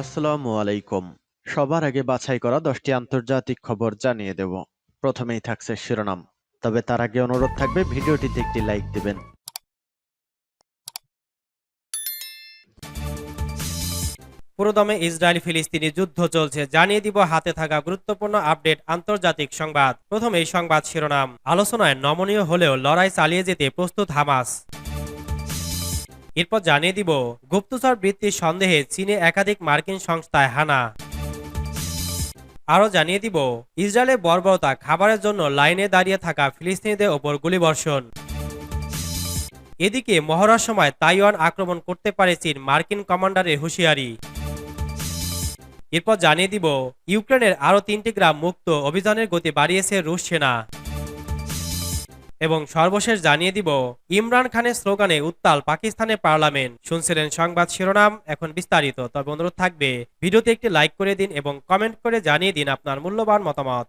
আসসালামু আলাইকুম। সবার আগে বাছাই করা দশটি আন্তর্জাতিক খবর জানিয়ে দেব। প্রথমেই থাকছে শিরোনাম। তবে তার আগে অনুরোধ থাকবে, ভিডিওটিতে একটি লাইক দিবেন। পুরোদমে ইসরায়েল ফিলিস্তিনি যুদ্ধ চলছে। জানিয়ে দিব, হাতে থাকা গুরুত্বপূর্ণ আপডেট আন্তর্জাতিক সংবাদ। প্রথম এই সংবাদ শিরোনাম। আলোচনায় নমনীয় হলেও লড়াই চালিয়ে যেতে প্রস্তুত হামাস। এরপর জানিয়ে দিব, গুপ্তচর বৃত্তির সন্দেহে চীনে একাধিক মার্কিন সংস্থায় হানা। আরও জানিয়ে দিব ইসরায়েলের বর্বরতা, খাবারের জন্য লাইনে দাঁড়িয়ে থাকা ফিলিস্তিনিদের ওপর গুলিবর্ষণ। এদিকে মহড়ার সময় তাইওয়ান আক্রমণ করতে পারে চীন, মার্কিন কমান্ডারের হুঁশিয়ারি। এরপর জানিয়ে দিব, ইউক্রেনের আরও তিনটি গ্রাম মুক্ত অভিযানের গতি বাড়িয়েছে রুশ সেনা। এবং সর্বশেষ জানিয়ে দিব, ইমরান খানের স্লোগানে উত্তাল পাকিস্তানের পার্লামেন্ট। শুনছিলেন সংবাদ শিরোনাম, এখন বিস্তারিত। তবে অনুরোধ থাকবে, ভিডিওতে একটি লাইক করে দিন এবং কমেন্ট করে জানিয়ে দিন আপনার মূল্যবান মতামত।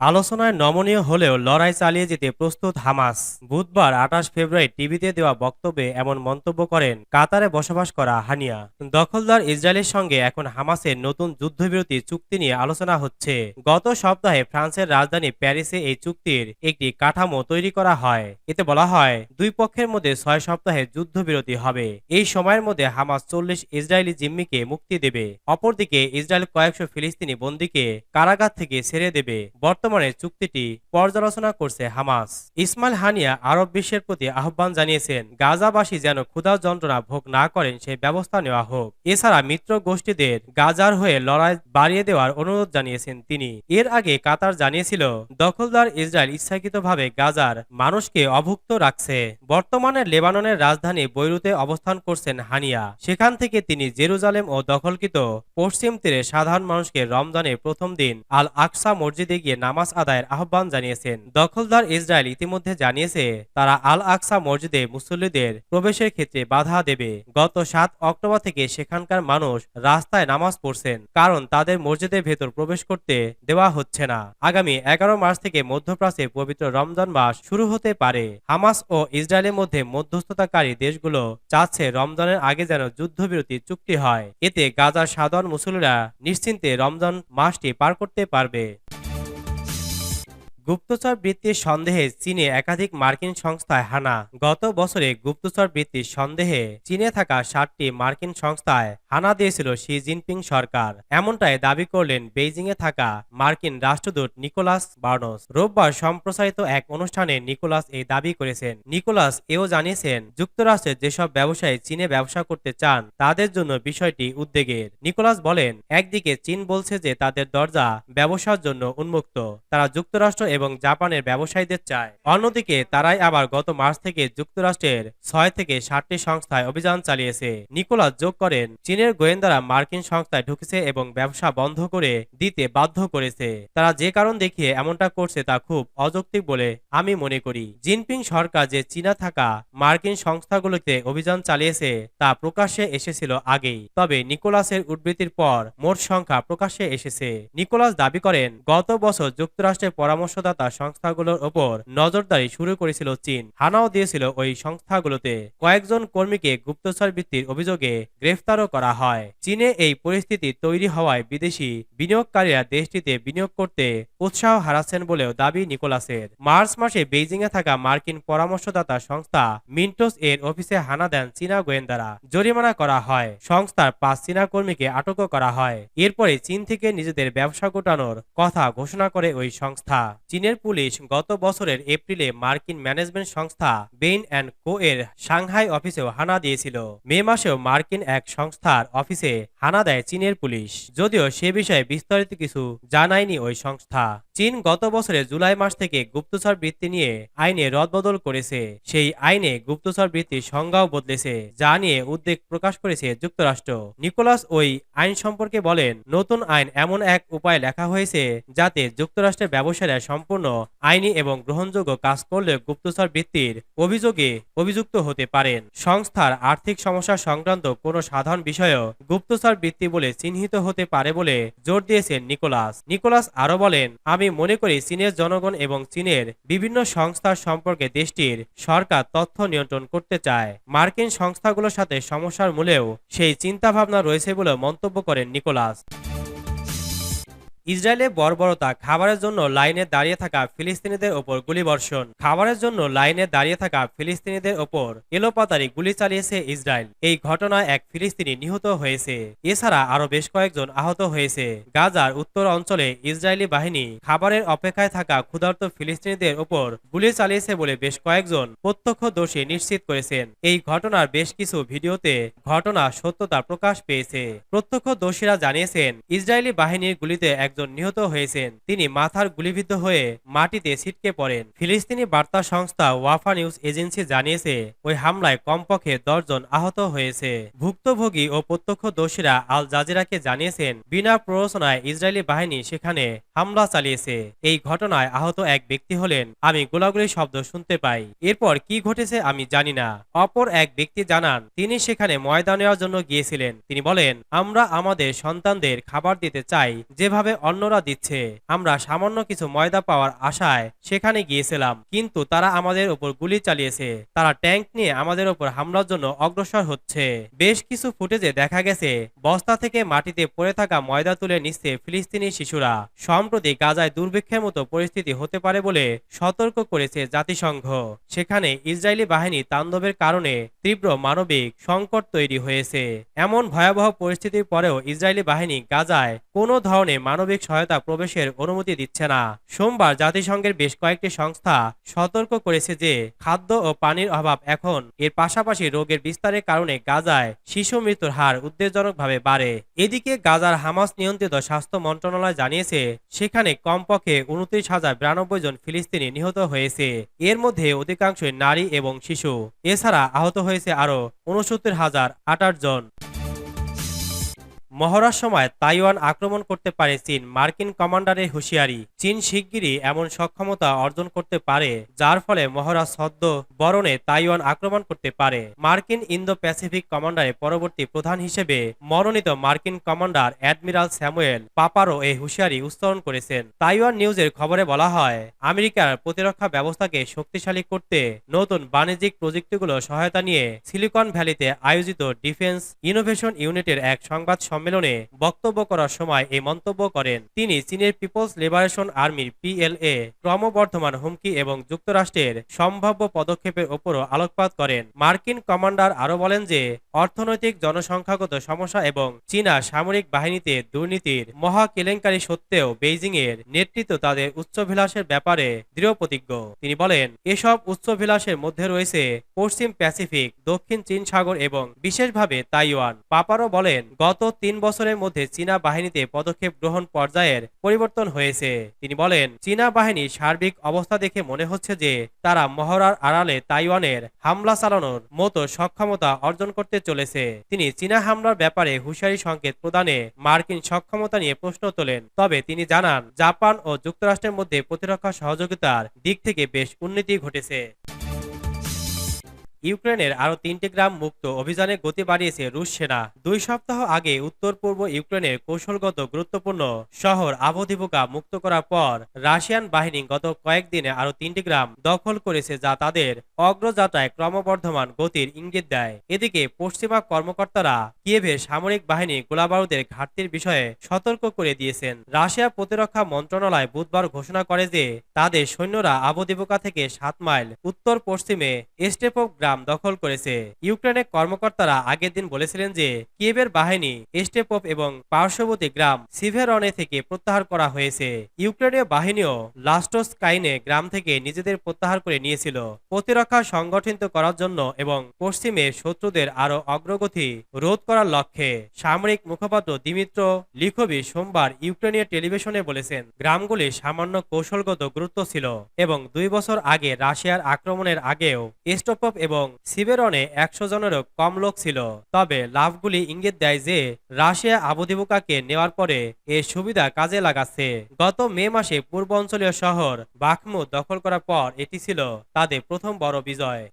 আলোচনায় নমনীয় হলেও লড়াই চালিয়ে যেতে প্রস্তুত হামাস। বুধবার আঠাশ ফেব্রুয়ারি টিভিতে দেওয়া বক্তব্যে এমন মন্তব্য করেন কাতারে বসবাস করা হানিয়া। দখলদার ইসরায়েলের সঙ্গে এখন হামাসের নতুন যুদ্ধবিরতি চুক্তি নিয়ে আলোচনা হচ্ছে। গত সপ্তাহে ফ্রান্সের রাজধানী প্যারিসে এই চুক্তির একটি কাঠামো তৈরি করা হয়। এতে বলা হয়, দুই পক্ষের মধ্যে ছয় সপ্তাহে যুদ্ধবিরতি হবে। এই সময়ের মধ্যে হামাস চল্লিশ ইসরায়েলি জিম্মিকে মুক্তি দেবে। অপরদিকে ইসরায়েল কয়েকশো ফিলিস্তিনি বন্দীকে কারাগার থেকে ছেড়ে দেবে। বর্তমানে চুক্তিটি পর্যালোচনা করছে হামাস। ইসমাইল হানিয়া আরব বিশ্বের প্রতি আহ্বান জানিয়েছেন, গাজাবাসী যেন ক্ষুধা যন্ত্রণা ভোগ না করেন সেই ব্যবস্থা নেওয়া হোক। এছাড়া মিত্র গোষ্ঠীদের গাজার হয়ে লড়াই বাড়িয়ে দেওয়ার অনুরোধ জানিয়েছেন তিনি। এর আগে কাতার জানিয়েছিল, দখলদার ইসরায়েল ইচ্ছাকৃতভাবে গাজার মানুষকে অভুক্ত রাখছে। বর্তমানে লেবাননের রাজধানী বৈরুতে অবস্থান করছেন হানিয়া। সেখান থেকে তিনি জেরুজালেম ও দখলকৃত পশ্চিম তীরে সাধারণ মানুষকে রমজানের প্রথম দিন আল আকসা মসজিদে গিয়ে নামাজ আদায়ের আহ্বান জানিয়েছেন। দখলদার ইসরায়েল ইতিমধ্যে জানিয়েছে, তারা আল আকসা মসজিদে মুসল্লিদের প্রবেশের ক্ষেত্রে বাধা দেবে। গত সাত অক্টোবর থেকে সেখানকার মানুষ রাস্তায় নামাজ পড়ছেন, কারণ তাদের মসজিদের ভেতর প্রবেশ করতে দেওয়া হচ্ছে না। আগামী এগারো মার্চ থেকে মধ্যপ্রাচ্যে পবিত্র রমজান মাস শুরু হতে পারে। হামাস ও ইসরায়েলের মধ্যে মধ্যস্থতাকারী দেশগুলো চাচ্ছে রমজানের আগে যেন যুদ্ধবিরতি চুক্তি হয়। এতে গাজার সাধারণ মুসল্লিরা নিশ্চিন্তে রমজান মাসটি পার করতে পারবে। গুপ্তচর বৃত্তির সন্দেহে চীনে একাধিক মার্কিন সংস্থায় হানা। গত বছরে গুপ্তচর বৃত্তির সন্দেহে চীনে থাকা ষাটটি মার্কিন সংস্থায় হানা দিয়েছিল শি জিনপিং সরকার। এমনটাই দাবি করলেন বেইজিংয়ে থাকা মার্কিন রাষ্ট্রদূত নিকোলাস বার্নস। রোববার সম্প্রসারিত এক অনুষ্ঠানে নিকোলাস এই দাবি করেছেন। নিকোলাস এও জানিয়েছেন যুক্তরাষ্ট্রের যেসব ব্যবসায়ী চীনে ব্যবসা করতে চান, তাদের জন্য বিষয়টি উদ্বেগের। নিকোলাস বলেন, একদিকে চীন বলছে যে তাদের দরজা ব্যবসার জন্য উন্মুক্ত। তারা যুক্তরাষ্ট্র এবং জাপানের ব্যবসায়ীদের চায়। অন্যদিকে, তারাই আবার গত মার্চ থেকে যুক্তরাষ্ট্রের ছয় থেকে ষাটটি সংস্থায় অভিযান চালিয়েছে। নিকোলাস যোগ করেন, চীনের গোয়েন্দারা মার্কিন সংস্থায় ঢুকেছে এবং ব্যবসা বন্ধ করে দিতে বাধ্য করেছে। তারা যে কারণ দেখিয়ে এমনটা করছে তা খুব অযৌক্তিক বলে আমি মনে করি। জিনপিং সরকার যে চীনা থাকা মার্কিন সংস্থাগুলোতে অভিযান চালিয়েছে, তা প্রকাশ্যে এসেছিল আগেই। তবে নিকোলাসের উদ্বৃত্তির পর মোট সংখ্যা প্রকাশ্যে এসেছে। নিকোলাস দাবি করেন, গত বছর যুক্তরাষ্ট্রের পরামর্শদাতা সংস্থাগুলোর ওপর নজরদারি শুরু করেছিল চীন। হানাও দিয়েছিল ওই সংস্থাগুলোতে। কয়েকজন কর্মীকে গুপ্তচর বৃত্তির অভিযোগে গ্রেফতারও করা হয়। চীনে এই পরিস্থিতি তৈরি হওয়ায় বিদেশি বিনিয়োগকারীরা দেশটিতে বিনিয়োগ করতে উৎসাহ হারাচ্ছেন বলেও দাবি নিকোলাসের। মার্চ মাসে বেইজিংয়ে থাকা মার্কিন পরামর্শদাতা সংস্থা মিন্টোস এর অফিসে হানা দেন চীনা গোয়েন্দারা। জরিমানা করা হয়। সংস্থার পাঁচ চীনা কর্মীকে আটকও করা হয়। এরপরে চীন থেকে নিজেদের ব্যবসা গোটানোর কথা ঘোষণা করে ওই সংস্থা। চীনের পুলিশ গত বছরের এপ্রিলে মার্কিন ম্যানেজমেন্ট সংস্থা বেইন অ্যান্ড কো এর সাংহাই অফিসেও হানা দিয়েছিল। মে মাসেও মার্কিন এক সংস্থার অফিসে হানা দেয় চীনের পুলিশ। যদিও সে বিষয়ে বিস্তারিত কিছু জানায়নি ওই সংস্থা। চীন গত বছরের জুলাই মাস থেকে গুপ্তচর বৃত্তি নিয়ে আইনে রদবদল করেছে। সেই আইনে গুপ্তচর বৃত্তির সংজ্ঞাও বদলেছে, যা নিয়ে উদ্বেগ প্রকাশ করেছে যুক্তরাষ্ট্র। নিকোলাস ওই আইন সম্পর্কে বলেন, নতুন আইন এমন এক উপায় লেখা হয়েছে যাতে যুক্তরাষ্ট্রের ব্যবসায়ীরা সম্পূর্ণ আইনি এবং গ্রহণযোগ্য কাজ করলে গুপ্তচর বৃত্তির অভিযোগে অভিযুক্ত হতে পারেন। সংস্থার আর্থিক সমস্যা সংক্রান্ত কোনো সাধারণ বিষয়েও গুপ্তচর বৃত্তি বলে চিহ্নিত হতে পারে বলে জোর দিয়েছেন নিকোলাস। নিকোলাস আরও বলেন, আমি মনে করি চীনের জনগণ এবং চীনের বিভিন্ন সংস্থার সম্পর্কে দেশটির সরকার তথ্য নিয়ন্ত্রণ করতে চায়। মার্কিন সংস্থাগুলোর সাথে সমস্যার মূলেও সেই চিন্তাভাবনা রয়েছে বলে মন্তব্য করেন নিকোলাস। ইসরায়েলে বর্বরতা, খাবারের জন্য লাইনে দাঁড়িয়ে থাকা ফিলিস্তিনিদের ওপর গুলিবর্ষণ। খাবারের জন্য লাইনে দাঁড়িয়ে থাকা ফিলিস্তিনিদের ওপর এলোপাতারি গুলি চালিয়েছে ইসরায়েল। এই ঘটনায় এক ফিলিস্তিনি নিহত হয়েছে। এছাড়া আরও বেশ কয়েকজন আহত হয়েছে। গাজার উত্তর অঞ্চলে ইসরায়েলি বাহিনী খাবারের অপেক্ষায় থাকা ক্ষুধার্ত ফিলিস্তিনিদের ওপর গুলি চালিয়েছে বলে বেশ কয়েকজন প্রত্যক্ষদর্শী নিশ্চিত করেছেন। এই ঘটনার বেশ কিছু ভিডিওতে ঘটনা সত্যতা প্রকাশ পেয়েছে। প্রত্যক্ষদর্শীরা জানিয়েছেন, ইসরায়েলি বাহিনীর গুলিতে একজন নিহত হয়েছেন। তিনি মাথার গুলিবিদ্ধ হয়ে মাটিতে ছিটকে পড়েন। ফিলিস্তিনি বার্তা সংস্থা ওয়াফা নিউজ এজেন্সি জানিয়েছে, ওই হামলায় কমপক্ষে দশজন আহত হয়েছে। ভুক্তভোগী ও প্রত্যক্ষদর্শীরা আল জাজিরাকে জানিয়েছেন, বিনা প্ররোচনায় ইসরায়েলি বাহিনী সেখানে হামলা চালিয়েছে। এই ঘটনায় আহত এক ব্যক্তি হলেন, আমি গোলাগুলি শব্দ শুনতে পাই। এরপর কি ঘটেছে আমি জানি না। অপর এক ব্যক্তি জানান, তিনি সেখানে ময়দা নেওয়ার জন্য গিয়েছিলেন। তিনি বলেন, আমরা আমাদের সন্তানদের খাবার দিতে চাই, যেভাবে অন্যরা দিচ্ছে। আমরা সামান্য কিছু ময়দা পাওয়ার আশায় সেখানে গিয়েছিলাম, কিন্তু তারা আমাদের উপর গুলি চালিয়েছে। তারা ট্যাঙ্ক নিয়ে আমাদের উপর হামলার জন্য অগ্রসর হচ্ছে। বেশ কিছু ফুটেজে দেখা গেছে, বস্তা থেকে মাটিতে পড়ে থাকা ময়দা তুলে নিচ্ছে ফিলিস্তিনি শিশুরা। সম্প্রতি গাজায় দুর্ভিক্ষের মতো পরিস্থিতি হতে পারে বলে সতর্ক করেছে জাতিসংঘ। সেখানে ইসরায়েলি বাহিনী তাণ্ডবের কারণে তীব্র মানবিক সংকট তৈরি হয়েছে। এমন ভয়াবহ পরিস্থিতির পরেও ইসরায়েলি বাহিনী গাজায় কোনো ধরনের মানবিক সহায়তা প্রবেশের অনুমতি দিচ্ছে না। সোমবার জাতিসংঘের বেশ কয়েকটি সংস্থা সতর্ক করেছে যে খাদ্য ও পানির অভাব এখন এর পাশাপাশি রোগের বিস্তারের কারণে গাজায় শিশু মৃত্যুর হার উদ্বেগজনকভাবে বাড়ে। এদিকে গাজার হামাস নিয়ন্ত্রিত স্বাস্থ্য মন্ত্রণালয় জানিয়েছে, সেখানে কমপক্ষে উনত্রিশ হাজার বিরানব্বই জন ফিলিস্তিনি নিহত হয়েছে। এর মধ্যে অধিকাংশই নারী এবং শিশু। এছাড়া আহত হয়েছে আরও উনসত্তর হাজার আটাশ জন। মহড়ার সময় তাইওয়ান আক্রমণ করতে পারে চীন। মার্কিন কমান্ডারের হুঁশিয়ারি, চীন শিগগিরই এমন সক্ষমতা অর্জন করতে পারে, যার ফলে মহড়া সদ্য বরণে তাইওয়ান আক্রমণ করতে পারে। মার্কিন ইন্দো প্যাসিফিক কমান্ডারের পরবর্তী প্রধান হিসেবে মনোনীত মার্কিন কমান্ডার অ্যাডমিরাল স্যামুয়েল পাপারো এই হুঁশিয়ারি উচ্চারণ করেছেন। তাইওয়ান নিউজের খবরে বলা হয়, আমেরিকার প্রতিরক্ষা ব্যবস্থাকে শক্তিশালী করতে নতুন বাণিজ্যিক প্রযুক্তিগুলো সহায়তা নিয়ে সিলিকন ভ্যালিতে আয়োজিত ডিফেন্স ইনোভেশন ইউনিটের এক সংবাদ সম্মেলনে বক্তব্য করার সময় এই মন্তব্য করেন। তিনি চীনের পিপলস লিবারেশন আর্মির পিএলএ, ক্রমবর্ধমান হুমকি এবং যুক্তরাষ্ট্রের সম্ভাব্য পদক্ষেপের ওপরও আলোকপাত করেন। মার্কিন কমান্ডার আরও বলেন যে, অর্থনৈতিক জনসংখ্যাগত সমস্যা এবং চীনা সামরিক বাহিনীতে দুর্নীতির মহা কেলেঙ্কারি সত্ত্বেও বেইজিং এর নেতৃত্ব তাদের উচ্চভিলাষের ব্যাপারে দৃঢ় প্রতিজ্ঞ। তিনি বলেন, এসব উচ্চভিলাষের মধ্যে রয়েছে পশ্চিম প্যাসিফিক, দক্ষিণ চীন সাগর এবং বিশেষভাবে তাইওয়ান। পাপারও বলেন, গত তিন বছরের মধ্যে চীনা বাহিনীতে পদক্ষেপ গ্রহণ পর্যায়ের পরিবর্তন হয়েছে। তিনি বলেন, চীনা বাহিনীর সার্বিক অবস্থা দেখে মনে হচ্ছে যে তারা মহড়ার আড়ালে তাইওয়ানের হামলা চালানোর মতো সক্ষমতা অর্জন করতে চলেছে। তিনি চীনা হামলার ব্যাপারে হুঁশিয়ারি সংকেত প্রদানে মার্কিন সক্ষমতা নিয়ে প্রশ্ন তোলেন। তবে তিনি জানান, জাপান ও যুক্তরাষ্ট্রের মধ্যে প্রতিরক্ষা সহযোগিতার দিক থেকে বেশ উন্নতি ঘটেছে। ইউক্রেনের আরও তিনটি গ্রাম মুক্ত অভিযানে গতি বাড়িয়েছে রুশ সেনা। দুই সপ্তাহ আগে উত্তর পূর্ব ইউক্রেনের কৌশলগত গুরুত্বপূর্ণ শহর আবধিভুকা মুক্ত করার পর রাশিয়ান বাহিনী গত কয়েকদিনে আরও তিনটি গ্রাম দখল করেছে যা তাদের অগ্রযাত্রায় ক্রমবর্ধমান গতির ইঙ্গিত দেয়। এদিকে পশ্চিমা কর্মকর্তারা কিয়েভের সামরিক বাহিনী গোলাবারুদের ঘাটতির বিষয়ে সতর্ক করে দিয়েছেন। রাশিয়া প্রতিরক্ষা মন্ত্রণালয় বুধবার ঘোষণা করে যে তাদের সৈন্যরা আবদিবোকা থেকে সাত মাইল উত্তর পশ্চিমে এস্টেপক গ্রাম দখল করেছে। ইউক্রেনের কর্মকর্তারা আগের দিন বলেছিলেন যে, কিয়েভের বাহিনী এস্টেপপ এবং পার্শ্ববর্তী গ্রাম সিভেরনে থেকে প্রত্যাহার করা হয়েছে। ইউক্রেনীয় বাহিনীও লাস্টোস্কাইনে গ্রাম থেকে নিজেদের প্রত্যাহার করে নিয়েছিল। প্রতিরক্ষা সংগঠিত করার জন্য এবং পশ্চিমে শত্রুদের আরও অগ্রগতি রোধ করার লক্ষ্যে সামরিক মুখপাত্র দিমিত্র লিখোভি সোমবার ইউক্রেনীয় টেলিভিশনে বলেছেন, গ্রামগুলি সামান্য কৌশলগত গুরুত্ব ছিল এবং দুই বছর আগে রাশিয়ার আক্রমণের আগেও এস্টোপপ এবং সিবেরনে একশো জনেরও কম লোক ছিল। তবে লাভগুলি ইঙ্গিত দেয় যে, রাশিয়া আবুদিবুকাকে নেওয়ার পরে এ সুবিধা কাজে লাগাচ্ছে। গত মে মাসে পূর্ব অঞ্চলীয় শহর বাখমু দখল করার পর এটি ছিল তাদের প্রথম বড় বিজয়।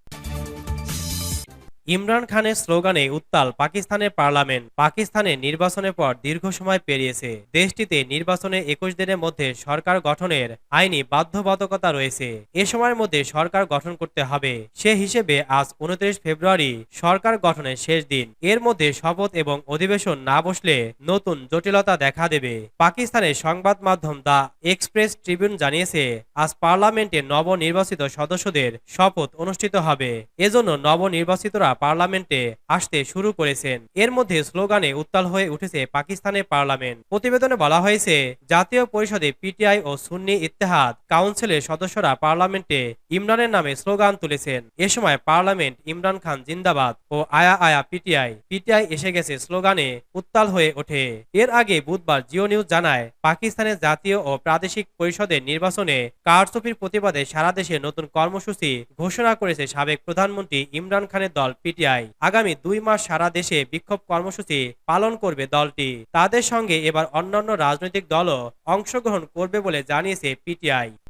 ইমরান খানের স্লোগানে উত্তাল পাকিস্তানের পার্লামেন্ট। পাকিস্তানের নির্বাচনের পর দীর্ঘ সময় পেরিয়েছে। দেশটিতে নির্বাচনে একুশ দিনের মধ্যে সরকার গঠনের আইনি বাধ্যবাধকতা রয়েছে। এ সময়ের মধ্যে সরকার গঠন করতে হবে। সে হিসেবে আজ উনত্রিশ ফেব্রুয়ারি সরকার গঠনের শেষ দিন। এর মধ্যে শপথ এবং অধিবেশন না বসলে নতুন জটিলতা দেখা দেবে। পাকিস্তানের সংবাদ মাধ্যম দ্য এক্সপ্রেস ট্রিবিউন জানিয়েছে, আজ পার্লামেন্টে নবনির্বাচিত সদস্যদের শপথ অনুষ্ঠিত হবে। এজন্য নবনির্বাচিতরা পার্লামেন্টে আসতে শুরু করেছেন। এর মধ্যে স্লোগানে উত্তাল হয়ে উঠেছে পাকিস্তানের পার্লামেন্ট। প্রতিবেদনে বলা হয়েছে, জাতীয় পরিষদে পিটিআই ও সুন্নি ইত্তেহাদ কাউন্সিলের সদস্যরা পার্লামেন্টে ইমরানের নামে স্লোগান তুলেছেন। এ সময় পার্লামেন্ট ইমরান খান জিন্দাবাদ ও আয়া আয়া পিটিআই পিটিআই এসে গেছে স্লোগানে উত্তাল হয়ে ওঠে। এর আগে বুধবার জিও নিউজ জানায়, পাকিস্তানের জাতীয় ও প্রাদেশিক পরিষদের নির্বাচনে কারচুপির প্রতিবাদে সারা দেশে নতুন কর্মসূচি ঘোষণা করেছে সাবেক প্রধানমন্ত্রী ইমরান খানের দল পিটিআই। আগামী দুই মাস সারা দেশে বিক্ষোভ কর্মসূচি পালন করবে দলটি। তাদের সঙ্গে এবার অন্যান্য রাজনৈতিক দলও অংশগ্রহণ করবে বলে জানিয়েছে পিটিআই।